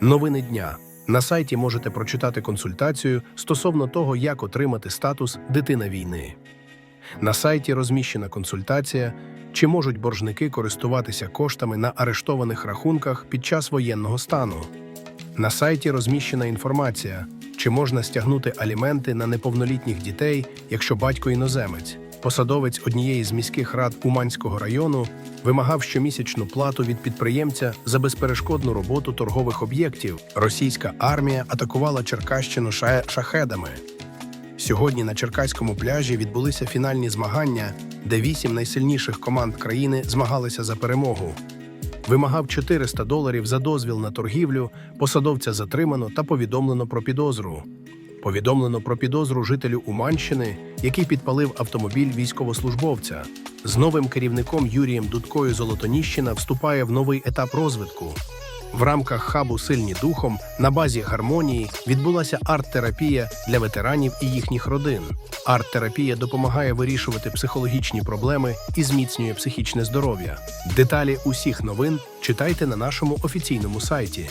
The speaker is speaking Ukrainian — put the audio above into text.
Новини дня. На сайті можете прочитати консультацію стосовно того, як отримати статус дитина війни. На сайті розміщена консультація, чи можуть боржники користуватися коштами на арештованих рахунках під час воєнного стану. На сайті розміщена інформація, чи можна стягнути аліменти на неповнолітніх дітей, якщо батько іноземець. Посадовець однієї з міських рад Уманського району вимагав щомісячну плату від підприємця за безперешкодну роботу торгових об'єктів. Російська армія атакувала Черкащину ша- шахедами. Сьогодні на Черкаському пляжі відбулися фінальні змагання, де вісім найсильніших команд країни змагалися за перемогу. Вимагав 400 доларів за дозвіл на торгівлю, посадовця затримано та повідомлено про підозру. Повідомлено про підозру жителю Уманщини, який підпалив автомобіль військовослужбовця. З новим керівником Юрієм Дудкою Золотоніщина вступає в новий етап розвитку. В рамках хабу Сильні духом на базі гармонії відбулася арт-терапія для ветеранів і їхніх родин. Арт-терапія допомагає вирішувати психологічні проблеми і зміцнює психічне здоров'я. Деталі усіх новин читайте на нашому офіційному сайті.